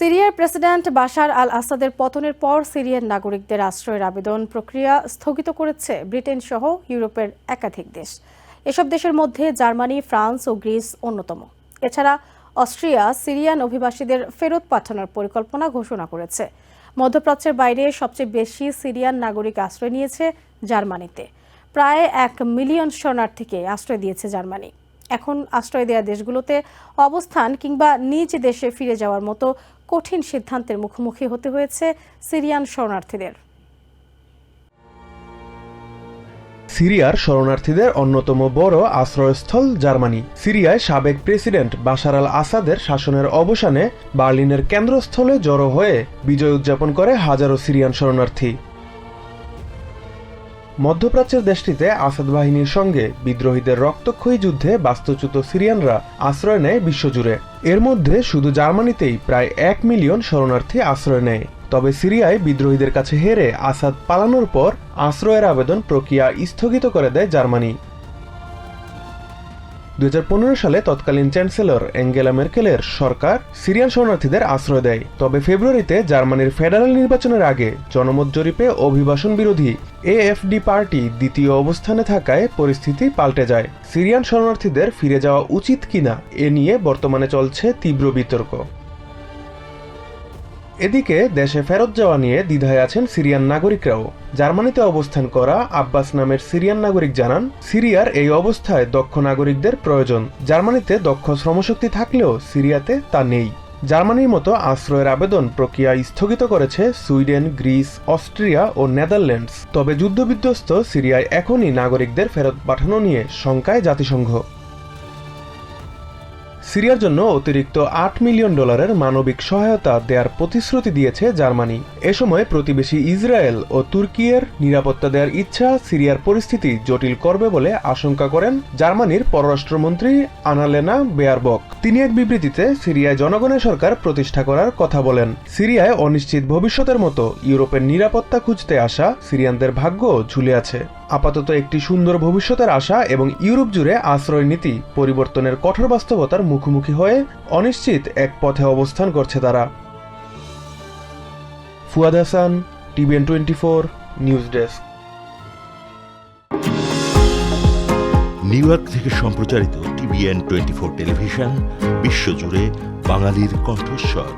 সিরিয়ার president Bashar আল আসাদের পতনের পর সিরিয়ার নাগরিকদের আশ্রয়ের আবেদন প্রক্রিয়া স্থগিত করেছে ব্রিটেন সহ ইউরোপের একাধিক দেশ। এসব দেশের মধ্যে জার্মানি, ফ্রান্স ও গ্রিস অন্যতম। এছাড়া অস্ট্রিয়া সিরিয়ান অভিবাসীদের ফেরত পাঠানোর পরিকল্পনা ঘোষণা করেছে। মধ্যপ্রাচ্যের বাইরে সবচেয়ে বেশি সিরিয়ান নাগরিক আশ্রয় নিয়েছে জার্মানিতে। প্রায় এক মিলিয়ন শরণার্থীকে আশ্রয় দিয়েছে জার্মানি। এখন আশ্রয় দেওয়া দেশগুলোতে অবস্থান কিংবা নিজ দেশে ফিরে যাওয়ার মতো কঠিন সিদ্ধান্তের মুখোমুখি হতে হয়েছে সিরিয়ান শরণার্থীদের। সিরিয়ার শরণার্থীদের অন্যতম বড় আশ্রয়স্থল জার্মানি। সিরিয়ায় সাবেক প্রেসিডেন্ট বাশার আল আসাদের শাসনের অবসানে বার্লিনের কেন্দ্রস্থলে জড়ো হয়ে বিজয় উদযাপন করে হাজারো সিরিয়ান শরণার্থী। মধ্যপ্রাচ্যের দেশটিতে আসাদ বাহিনীর সঙ্গে বিদ্রোহীদের রক্তক্ষয়ী যুদ্ধে বাস্তুচ্যুত সিরিয়ানরা আশ্রয় নেয় বিশ্বজুড়ে। এর মধ্যে শুধু জার্মানিতেই প্রায় এক মিলিয়ন শরণার্থী আশ্রয় নেয়। তবে সিরিয়ায় বিদ্রোহীদের কাছে হেরে আসাদ পালানোর পর আশ্রয়ের আবেদন প্রক্রিয়া স্থগিত করে দেয় জার্মানি। দুই হাজার পনেরো সালে তৎকালীন চ্যান্সেলর অ্যাঙ্গেলা মেরকেলের সরকার সিরিয়ান শরণার্থীদের আশ্রয় দেয়। তবে ফেব্রুয়ারিতে জার্মানির ফেডারেল নির্বাচনের আগে জনমত জরিপে অভিবাসন বিরোধী এএফডি পার্টি দ্বিতীয় অবস্থানে থাকায় পরিস্থিতি পাল্টে যায়। সিরিয়ান শরণার্থীদের ফিরে যাওয়া উচিত কিনা এ নিয়ে বর্তমানে চলছে তীব্র বিতর্ক। এদিকে দেশে ফেরত যাওয়া নিয়ে দ্বিধায় আছেন সিরিয়ান নাগরিকরাও। জার্মানিতে অবস্থান করা আব্বাস নামের সিরিয়ান নাগরিক জানান, সিরিয়ার এই অবস্থায় দক্ষ নাগরিকদের প্রয়োজন। জার্মানিতে দক্ষ শ্রমশক্তি থাকলেও সিরিয়াতে তা নেই। জার্মানির মতো আশ্রয়ের আবেদন প্রক্রিয়া স্থগিত করেছে সুইডেন, গ্রিস, অস্ট্রিয়া ও নেদারল্যান্ডস। তবে যুদ্ধবিধ্বস্ত সিরিয়ায় এখনই নাগরিকদের ফেরত পাঠানো নিয়ে শঙ্কায় জাতিসংঘ। সিরিয়ার জন্য অতিরিক্ত আট মিলিয়ন ডলারের মানবিক সহায়তা দেওয়ার প্রতিশ্রুতি দিয়েছে জার্মানি। এ সময় প্রতিবেশী ইসরায়েল ও তুর্কিয়ের নিরাপত্তা দেওয়ার ইচ্ছা সিরিয়ার পরিস্থিতি জটিল করবে বলে আশঙ্কা করেন জার্মানির পররাষ্ট্রমন্ত্রী আনালেনা বেয়ারবক। তিনি এক বিবৃতিতে সিরিয়ায় জনগণের সরকার প্রতিষ্ঠা করার কথা বলেন। সিরিয়ায় অনিশ্চিত ভবিষ্যতের মতো ইউরোপের নিরাপত্তা খুঁজতে আসা সিরিয়ানদের ভাগ্য ঝুলে আছে। আপাতত একটি সুন্দর ভবিষ্যতের আশা এবং ইউরোপ জুড়ে আশ্রয় নীতি পরিবর্তনের কঠোর বাস্তবতার মুখোমুখি হয়ে অনিশ্চিত এক পথে অবস্থান করছে তারা। Fuad Hasan, TVN twenty four, news desk. New York সম্প্রচারিত টিভিএন টোয়েন্টি ফোর টেলিভিশন, বিশ্বজুড়ে বাঙালির কণ্ঠস্বর।